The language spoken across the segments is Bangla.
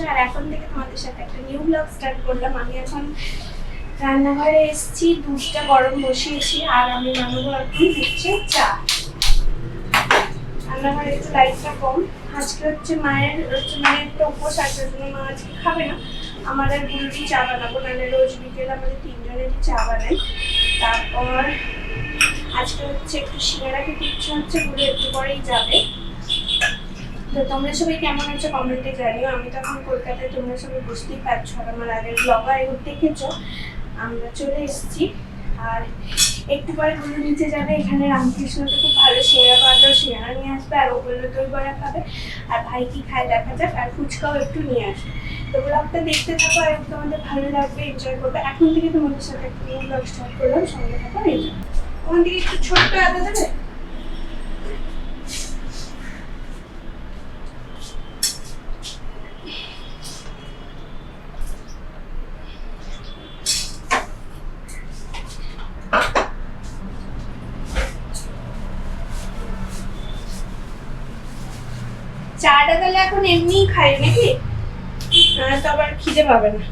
আছো আর এখন থেকে তোমাদের সাথে একটা নিউ ব্লগ স্টার্ট করলাম। আমি এখন রান্নাঘরে এসেছি, দুধটা গরম বসিয়েছি, আর আমি বানাবো এখন হচ্ছে চা। রান্নাঘরে একটু লাইটটা কম। আজকে হচ্ছে মায়ের হচ্ছে মায়ের একটা উপোস আছে জন্য মা আজকে খাবে না। আমার আর গুলটি চা বানাবো, নাহলে রোজ বিকেলে আমাদের তিনজনেরই চা বানাই। তারপর আজকে হচ্ছে একটু সিঙ্গারা খেতে ইচ্ছে হচ্ছে গুলো একটু পরেই যাবে। তো তোমরা সবাই কেমন আছো? কমেন্টে জানিও। আমি তো এখন কলকাতায় তোমরা সবাই বুঝতেই পারছ আর আমার আগের ব্লগার এগুলো দেখেছ। আমরা চলে এসেছি। আর একটু পরে গুলো নিচে যাবে। এখানে রামকৃষ্ণ তো খুব ভালো পাওয়া যায় সিঙ্গারা নিয়ে আসবে, আর ও বলল দই বড়া খাবে। আর ভাই কি খায় দেখা যাক, আর ফুচকাও একটু নিয়ে আসবে। তো ব্লগটা দেখতে থাকো আর তোমাদের ভালো লাগবে এনজয় করবে। এখন থেকে তোমাদের সাথে একটু ব্লগ স্টার্ট করলাম, সঙ্গে থাকো এনজয় ওখান থেকে একটু ছোট্ট আদা দেবে? এখন এমনিই খাই নাকি? আবার খিদে পাবে না।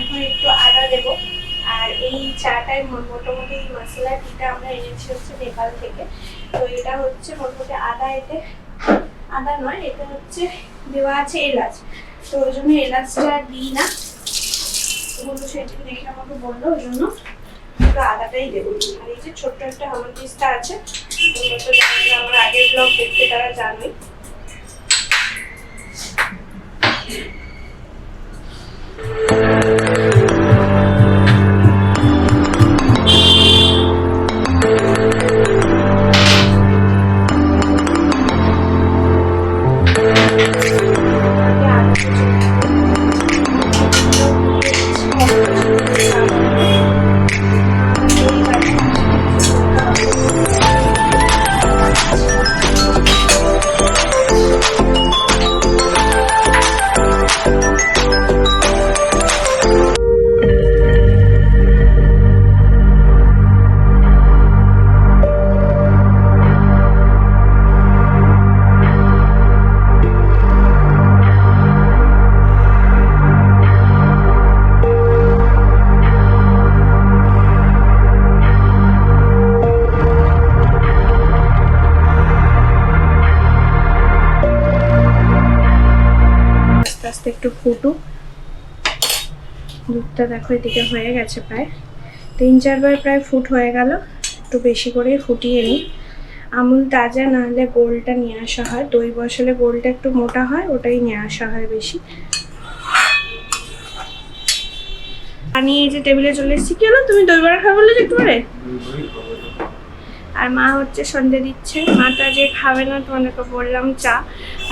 এখন একটু আদা দেব। আর এই চাটায় মোটামুটি মশলা টিটা আমরা এনেছি হচ্ছে নেপাল থেকে। তো এটা হচ্ছে মোটামুটি আদা এতে। আদা নয় এটা হচ্ছে দেওয়া আছে এলাচ। তো ওই জন্য এলাচটা দিই না। সেদিন দেখে বলল, ওই জন্য দেবো। আর এই যে ছোট্ট একটা হামার পিসটা আছে আমার আগের ব্লগ দেখতে তারা জানোই। আস্তে একটু ফুটুক দুধটা দেখো এদিকে হয়ে গেছে প্রায়। তিন চারবার প্রায় ফুট হয়ে গেল। একটু বেশি করে ফুটিয়ে নিই। আমুল তাজা না হলে গোলটা নিয়ে আসা হয়। দই বসালে গোলটা একটু মোটা হয়, ওটাই নিয়ে আসা হয় বেশি। আমি এই যে টেবিলে চলে এসেছি। কি হলো? তুমি দই বড়া খাবে বলে একটু পরে? আর মা হচ্ছে সন্ধে দিচ্ছে। মাটা যে খাবে না তোমাদেরকে বললাম চা।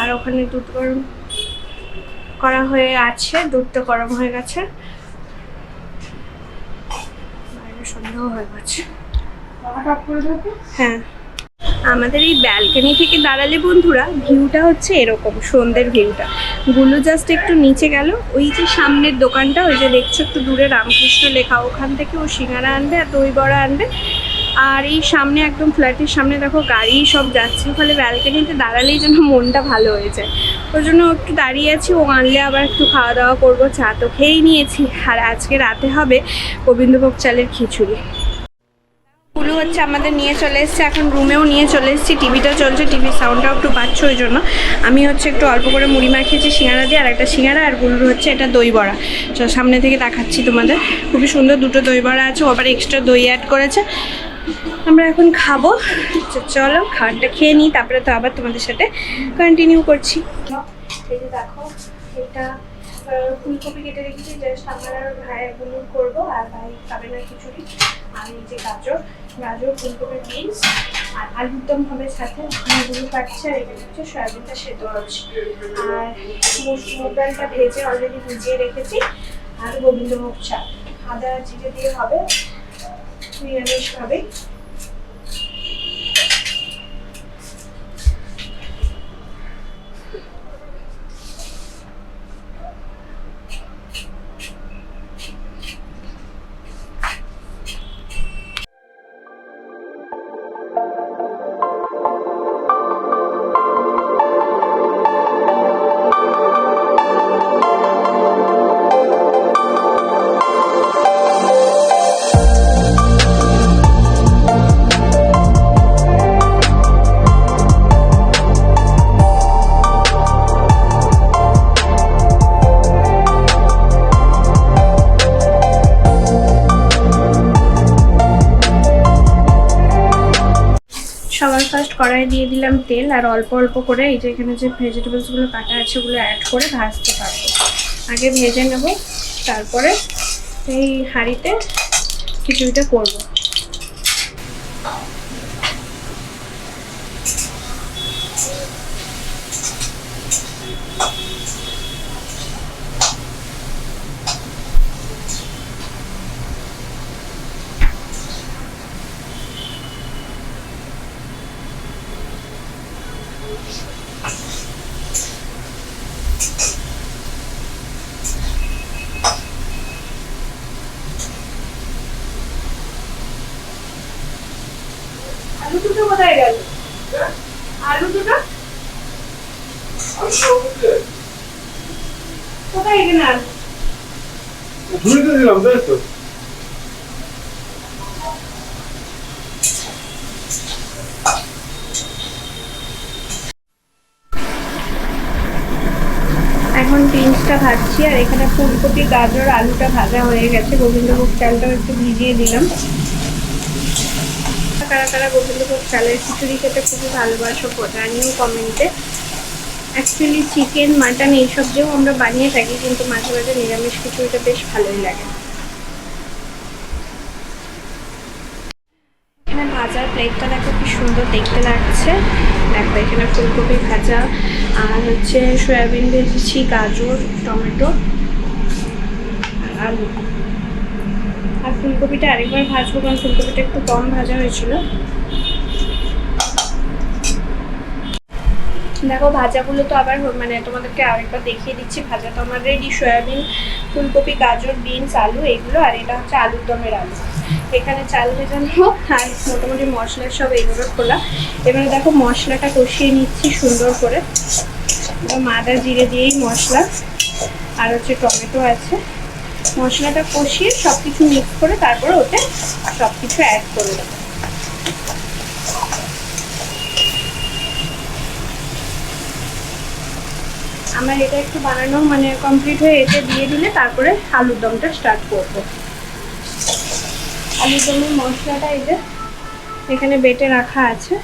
আর ওখানে দুধ গরম করা হয়ে আছে, দুধটা গরম হয়ে গেছে। হ্যাঁ আমাদের এই ব্যালকনি থেকে দাঁড়ালে বন্ধুরা, ভিউটা হচ্ছে এরকম, সন্ধ্যের ভিউটা। গুলো জাস্ট একটু নিচে গেল, ওই যে সামনের দোকানটা, ওই যে দেখছ একটু দূরে রামকৃষ্ণ লেখা, ওখান থেকে ও সিঙ্গারা আনবে আর দই বড়া আনবে। আর এই সামনে একদম ফ্ল্যাটের সামনে দেখো গাড়ি সব যাচ্ছে, ফলে ব্যালকনিতে দাঁড়ালেই যেন মনটা ভালো হয়ে যায়। ওই জন্য একটু দাঁড়িয়ে আছি, ও আনলে আবার একটু খাওয়া দাওয়া করব, চা তো খেয়েই নিয়েছি। আর আজকে রাতে হবে গোবিন্দভোগ চালের খিচুড়ি। পুলু হচ্ছে আমাদের নিয়ে চলে এসেছে, এখন রুমেও নিয়ে চলে এসেছি টিভিটা চলছে টিভির সাউন্ডটাও একটু পাচ্ছ ওই জন্য। আমি হচ্ছে একটু অল্প করে মুড়ি মাখিয়েছি, সিঙ্গারা দিয়ে, আর একটা সিঙ্গারা, আর গুলুর হচ্ছে এটা দই বড়া। সামনে থেকে দেখাচ্ছি তোমাদের। খুবই সুন্দর দুটো দই বড়া আছে, ও আবার এক্সট্রা দই অ্যাড করেছে। আমরা এখন খাব। চলো, খাবারটা খেয়ে নিই, তারপরে তো আবার তোমাদের সাথে কন্টিনিউ করছি। এই যে দেখো, এটা ফুলকপি কেটে রেখেছি জাস্ট আমার আর ভাইয়েরগুলো করব, আর ভাই খাবে না খিচুড়ি। আর এই যে গাজর গাজর, ফুলকপি, বিনস, আর আলুর দম হবে সাথে এগুলো কাটছে, আর এখানে হচ্ছে সয়াবিনটা সেদ্ধ হচ্ছে। আর মুস- মুগ ডালটা ভেজে অলরেডি ভিজিয়ে রেখেছি, আর গোবিন্দভোগ চা আদা, জিরে দিয়ে হবে। নিরামিষ খাবে কড়াই দিয়ে দিলাম তেল আর অল্প অল্প করে এই যে এখানে যে ভেজিটেবলসগুলো কাটা আছে ওগুলো অ্যাড করে ভাজতে পারব। আগে ভেজে নেব, তারপরে এই হাঁড়িতে খিচুড়িটা করব। আলু দুটো কোথায় গেল? আলু দুটো? কোথায় এখানে আলু? ঝুড়িতে দিলাম তাই তো? এখন বিনসটা ভাজছি আর এখানে ফুলকপি গাজর আলুটা ভাজা হয়ে গেছে। গোবিন্দভোগ চালটাও একটু ভিজিয়ে দিলাম। কারা কারা গোবিন্দভোগ চালের খিচুড়ি খেতে খুবই ভালোবাসো জানিও কমেন্টে অ্যাকচুয়ালি চিকেন মাটন এইসব দিয়েও আমরা বানিয়ে থাকি, কিন্তু মাঝে মাঝে নিরামিষ খিচুড়িটা বেশ ভালোই লাগে। এখানে ভাজার প্লেটটা দেখো সুন্দর দেখতে লাগছে। দেখো এখানে ফুলকপি ভাজা, আর হচ্ছে সয়াবিন ভেজেছি, গাজর, টমেটো, আর আলু ফুলকপিটা আরেকবার ভাজবো, কারণ ফুলকপিটা একটু কম ভাজা হয়েছিল। দেখো, ভাজাগুলো তো আবার মানে তোমাদেরকে আরেকবার দেখিয়ে দিচ্ছি। ভাজা তো আমার রেডি সয়াবিন, ফুলকপি, গাজর, বিনস, আলু, এগুলো, আর এটা হচ্ছে আলুর দমের আলু। এখানে চাল ভেজানো আর মোটামুটি মশলা সব এগুলো খোলা। এবারে দেখো, মশলাটা কষিয়ে নিচ্ছি সুন্দর করে। মাদা জিরে দিয়েই মশলা। আর হচ্ছে টমেটো আছে। মশলাটা কষিয়ে সব কিছু মিক্স করে তারপরে ওতে সব কিছু অ্যাড করে দেবো। আমার এটা একটু বানানো মানে কমপ্লিট হয়ে এতে দিয়ে দিলে তারপরে আলুর দমটা স্টার্ট করব। আলুর দমের মশলাটা যে এখানে বেটে রাখা আছে।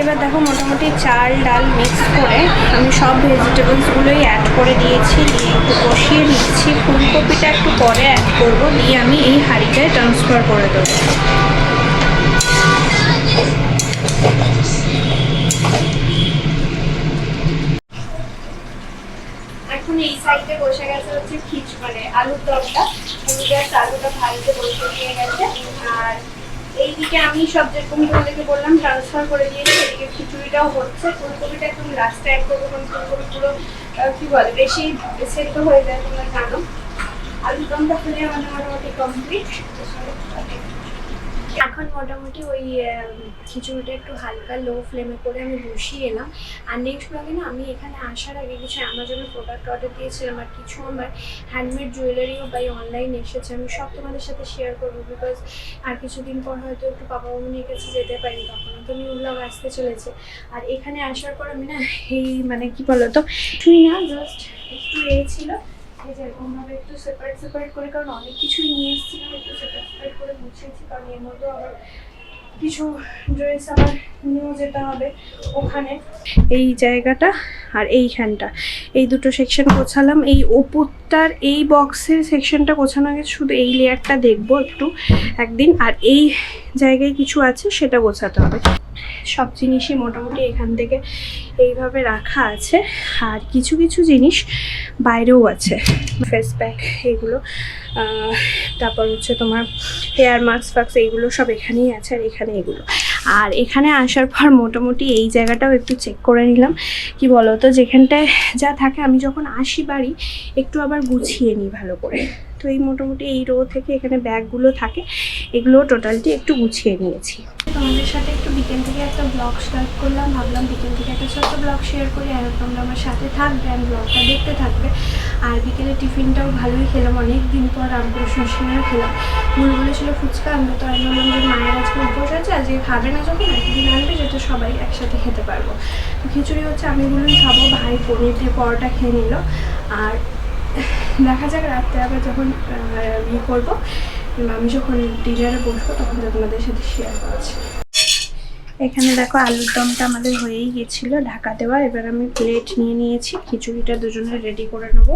এবার দেখো মোটামুটি চাল, ডাল মিক্স করে আমি সব ভেজিটেবলসগুলোই অ্যাড করে দিয়েছি, দিয়ে একটু কষিয়ে নিচ্ছি। ফুলকপিটা একটু পরে অ্যাড করব, দিয়ে আমি এই হাঁড়িটায় ট্রান্সফার করে দেবো। এখন এই সাইডে বসে গেছে হচ্ছে খিচ মানে আলুর দমটা। আলুটা ভাজতে বসে দিয়ে গেছে। আর এইদিকে আমি সব যেরকম তোমাদেরকে বললাম ট্রান্সফার করে দিয়েছি, এদিকে খিচুড়িটাও হচ্ছে, ফুলকপিটা একদম লাস্টে অ্যাড করব, কারণ ফুলকপি পুরো কী কি বলে, বেশি সেদ্ধ হয়ে যায় তোমরা জানো। আলুর দমটা খুলে আমাদের মোটামুটি কমপ্লিট এখন মোটামুটি ওই খিচুড়িটা একটু হালকা লো ফ্লেমে করে আমি বসিয়ে এলাম। আর নেক্সট ব্লগে না আমি এখানে আসার আগে কিছু অ্যামাজনে প্রোডাক্ট অর্ডার দিয়েছিলাম আর কিছু আমার হ্যান্ডমেড জুয়েলারিও বাই অনলাইন এসেছে। আমি সব তোমাদের সাথে শেয়ার করব বিকজ আর কিছুদিন পর হয়তো একটু পাপা মামনির কাছে যেতে পারি তখন তো নিউ ব্লগ আসতে চলেছে। আর এখানে আসার পর আমি না এই মানে কি বলতো না জাস্ট একটু এ ছিল। এই যে এরকমভাবে একটু সেপারেট সেপারেট করে, কারণ অনেক কিছুই নিয়ে এসেছিলাম, একটু সেপারেট সেপারেট করে গুছিয়েছি কারণ এর মধ্যেও আবার কিছু ড্রেস আমার নিয়েও যেতে হবে ওখানে। এই জায়গাটা আর এইখানটা, এই দুটো সেকশন গোছালাম, এই ওপরটার এই বক্সের সেকশনটা গোছানো গেছে শুধু এই লেয়ারটা দেখব একটু একদিন, আর এই জায়গায় কিছু আছে, সেটা গোছাতে হবে। সব জিনিসই মোটামুটি এখান থেকে এইভাবে রাখা আছে। আর কিছু কিছু জিনিস বাইরেও আছে। ফেস প্যাক এইগুলো তারপর হচ্ছে তোমার হেয়ার মাস্ক ফাক্স এইগুলো সব এখানেই আছে আর এখানে এগুলো। আর এখানে আসার পর মোটামুটি এই জায়গাটাও একটু চেক করে নিলাম। কি বলো তো যেখানটায় যা থাকে, আমি যখন আসি বাড়ি, একটু আবার গুছিয়ে নিই ভালো করে। তো এই মোটামুটি এই রো থেকে এখানে ব্যাগগুলো থাকে, এগুলো টোটালটি একটু গুছিয়ে নিয়েছি। তোমাদের সাথে একটু বিকেল থেকে একটা ব্লগ স্টার্ট করলাম। ভাবলাম বিকেল থেকে একটা ছোট্ট ব্লগ শেয়ার করি আর তোমরা আমার সাথে থাকবে আর ব্লগটা দেখতে থাকবে। আর বিকেলে টিফিনটাও ভালোই খেলাম। অনেক দিন পর রামকৃষ্ণ সিংহের খেলাম ভুল বলেছিল, ফুচকা আমরা তো আমি বললাম যে, মায়ের আজকে উপোস আছে, আজকে খাবে না যখন, একদিন আনবে যেটা সবাই একসাথে খেতে পারব। তো খিচুড়ি হচ্ছে, আমি বললাম, খাব ভাই। পনির দিয়ে পরোটা খেয়ে নিল। আর দেখা যাক রাত্রে আবার যখন ইয়ে করব আমি যখন ডিনারে বসবো, তখন তোমাদের সাথে শেয়ার করছি এখানে দেখো আলুর দমটা আমাদের হয়েই গেছিল, ঢাকা দেওয়া। এবার আমি প্লেট নিয়ে নিয়েছি, খিচুড়িটা দুজনে রেডি করে নেব?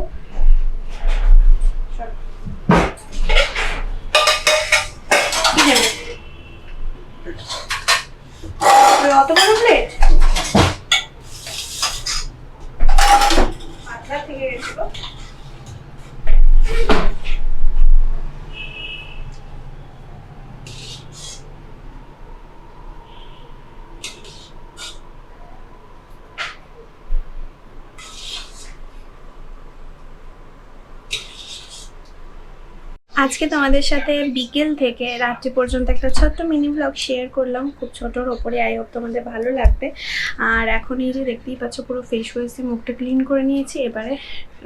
ওই অত বড় প্লেট পাতলা থেকে গেছিল আজকে তোমাদের সাথে বিকেল থেকে রাত্রি পর্যন্ত একটা ছোট্ট মিনি ব্লগ শেয়ার করলাম। খুব ছোটোর ওপরে আই হোপ তোমাদের ভালো লাগবে। আর এখন এই যে দেখতেই পাচ্ছ, পুরো ফেস ওয়েসে মুখটা ক্লিন করে নিয়েছি। এবারে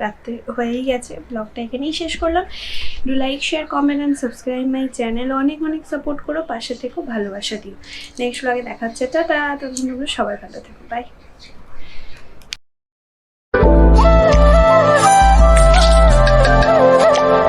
রাত্রে হয়েই গেছে ব্লগটা এখানেই শেষ করলাম। Do like share comment and subscribe my channel অনেক অনেক সাপোর্ট করো, পাশে থেকো, ভালোবাসা দিও। নেক্সট ব্লগে দেখাচ্ছে টাটা তোমরা সবাই ভালো থেকো। বাই